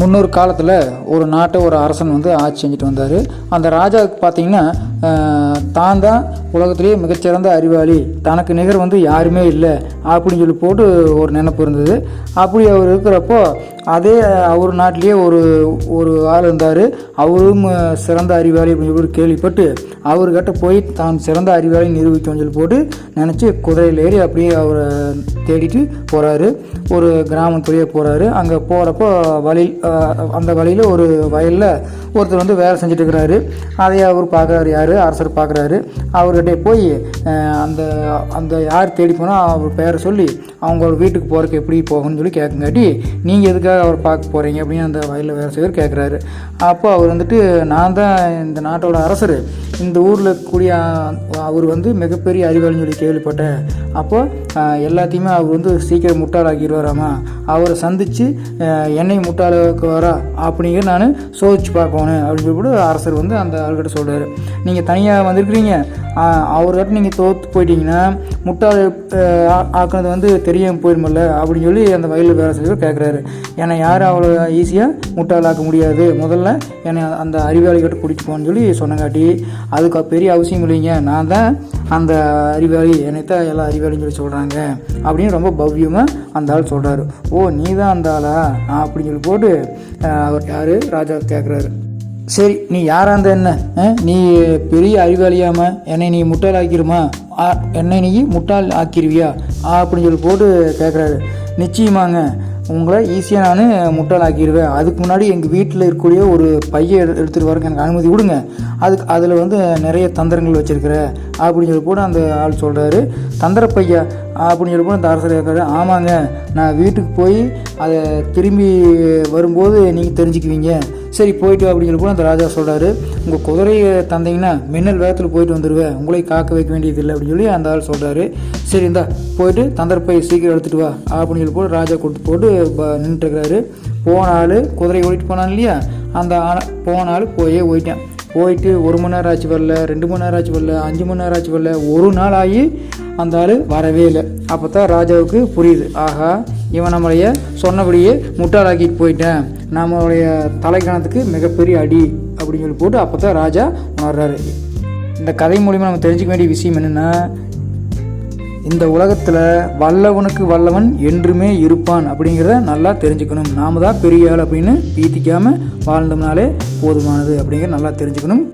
முன்னொரு காலத்தில் ஒரு நாட்டை ஒரு அரசன் வந்து ஆட்சி செஞ்சுட்டு வந்தார். அந்த ராஜாவுக்கு பார்த்தீங்கன்னா தான் தான் உலகத்திலேயே மிகச்சிறந்த அறிவாளி. தனக்கு நிகர் வந்து யாருமே இல்லை அப்படின்னு சொல்லி போட்டு ஒரு நினப்பு இருந்தது. அப்படி அவர் இருக்கிறப்போ அதே அவர் நாட்டிலேயே ஒரு ஒரு ஆள் இருந்தார். அவரும் சிறந்த அறிவாளி அப்படின்னு சொல்லி கேள்விப்பட்டு அவர்கிட்ட போய் தான் சிறந்த அறிவாளி நிரூபிக்கணும்னு சொல்லி போட்டு நினச்சி குதிரையில் ஏறி அப்படியே அவரை தேடிட்டு போகிறாரு ஒரு கிராமத்துலேயே போகிறாரு அங்கே போகிறப்போ வழி அந்த வழியில் ஒரு வயலில் ஒருத்தர் வந்து வேலை செஞ்சுட்டு இருக்கிறாரு அதை அவர் பார்க்குறாரு யார்? அரசர் பார்க்குறாரு. அவர்கிட்ட போய் அந்த அந்த யார் தேடி போனால் அவர் பேரை சொல்லி அவங்க வீட்டுக்கு போகிறதுக்கு எப்படி போகணும்னு சொல்லி கேட்குங்காட்டி நீங்கள் எதுக்காக அவர் பார்க்க போகிறீங்க அப்படின்னு அந்த வயலில் வேலை செய்வர் கேட்குறாரு அப்போ அவர் வந்துட்டு நான் தான் இந்த நாட்டோட அரசர். இந்த ஊரில் இருக்கக்கூடிய அவர் வந்து மிகப்பெரிய அறிவாளின்னு சொல்லி கேள்விப்பட்டேன். அப்போது எல்லாத்தையுமே அவர் வந்து சீக்கிரம் முட்டாளாக்கிடுவாராமா அவரை சந்தித்து என்னை முட்டாளாக்குவாரா? அப்படிங்கிற நான் சோதிச்சு பார்க்கணும் அப்படின்னு சொல்லிட்டு அரசர் வந்து அந்த ஆள்கிட்ட சொல்கிறாரு நீங்கள் தனியாக வந்திருக்கிறீங்க. அவர்கிட்ட நீங்கள் தோற்று போயிட்டீங்கன்னா முட்டாள் ஆ- ஆக்குனது வந்து தெரியாமல் போயிடுமில்ல அப்படின்னு சொல்லி அந்த வயலில் வேலை கேட்குறாரு என்னை யாரும் அவ்வளோ ஈஸியாக முட்டாளாக்க முடியாது. முதல்ல என்னை அந்த அறிவாளிகிட்ட கூட்டிகிட்டு போகணும்னு சொல்லி சொன்னங்காட்டி அதுக்கு பெரிய அவசியம் இல்லைங்க. நான் தான் அந்த அறிவாளி என்னைத்தான் எல்லா அறிவாளின்னு சொல்லி சொல்கிறாங்க அப்படின்னு ரொம்ப பவ்யமாக அந்த ஆள் சொல்கிறாரு ஓ நீ தான் அந்த ஆளா? அப்படின்னு சொல்லி போட்டு அவர் யார்? ராஜா கேட்குறாரு சரி நீ யாராக இருந்த என்ன நீ பெரிய அறிவாளியாம? என்னை நீ முட்டாள் ஆக்கிருமா ஆ, என்னை நீ முட்டாள் ஆக்கிருவியா அப்படின்னு சொல்லி போட்டு கேட்குறாரு நிச்சயமாங்க உங்களை ஈஸியாக நான் முட்டாள் ஆக்கிடுவேன். அதுக்கு முன்னாடி எங்கள் வீட்டில் இருக்கக்கூடிய ஒரு பையன் எடு எடுத்துகிட்டு வரக்கு எனக்கு அனுமதி கொடுங்க அதுக்கு அதில் வந்து நிறைய தந்திரங்கள் வச்சுருக்கிறேன் அப்படின்னு சொல்லி போட அந்த ஆள் சொல்கிறாரு தந்திர பையா? அப்படின்னு சொல்லி கூட அந்த அரசர் கேட்குறாரு ஆமாங்க நான் வீட்டுக்கு போய் அதை திரும்பி வரும்போது நீங்கள் தெரிஞ்சுக்குவீங்க. சரி போயிட்டு வா அப்படின்னு சொல்லி கூட அந்த ராஜா சொல்கிறாரு உங்கள் குதிரையை தந்தீங்கன்னா மின்னல் வேகத்தில் போயிட்டு வந்துடுவேன் உங்களை காக்க வைக்க வேண்டியதில்லை அப்படின்னு சொல்லி அந்த ஆள் சொல்கிறாரு சரி இந்தா போயிட்டு தந்தரப்பை சீக்கிரம் எடுத்துகிட்டு வா அப்படின்னு சொல்லி போட்டு ராஜா கொடுத்து போட்டு நின்றுட்டுருக்கிறாரு போன ஆள் குதிரை ஓடிட்டு போனான் இல்லையா? அந்த ஆள- போன ஆள் போயே ஓயிட்டேன் போயிட்டு ஒரு மணி நேரம் ஆச்சு வரல ரெண்டு மணி நேரம் ஆச்சு வரல அஞ்சு மணி நேரம் ஆச்சு வரல ஒரு நாள் ஆகி அந்த ஆள் வரவே இல்லை. அப்போ தான் ராஜாவுக்கு புரியுது. ஆகா இவன் நம்மளைய சொன்னபடியே முட்டாளாக்கிட்டு போயிட்டேன். நம்மளுடைய தலைக்கணத்துக்கு மிகப்பெரிய அடி அப்படின்னு சொல்லி போட்டு அப்போ தான் ராஜா உணர்றாரு. இந்த கதை மூலிமா நம்ம தெரிஞ்சுக்க வேண்டிய விஷயம் என்னென்னா இந்த உலகத்தில் வல்லவனுக்கு வல்லவன் என்றுமே இருப்பான் அப்படிங்கிறத நல்லா தெரிஞ்சுக்கணும். நாம தான் பெரிய ஆள் அப்படின்னு பீத்திக்காமல் வாழ்ந்தோம்னாலே போதுமானது அப்படிங்கிற நல்லா தெரிஞ்சுக்கணும்.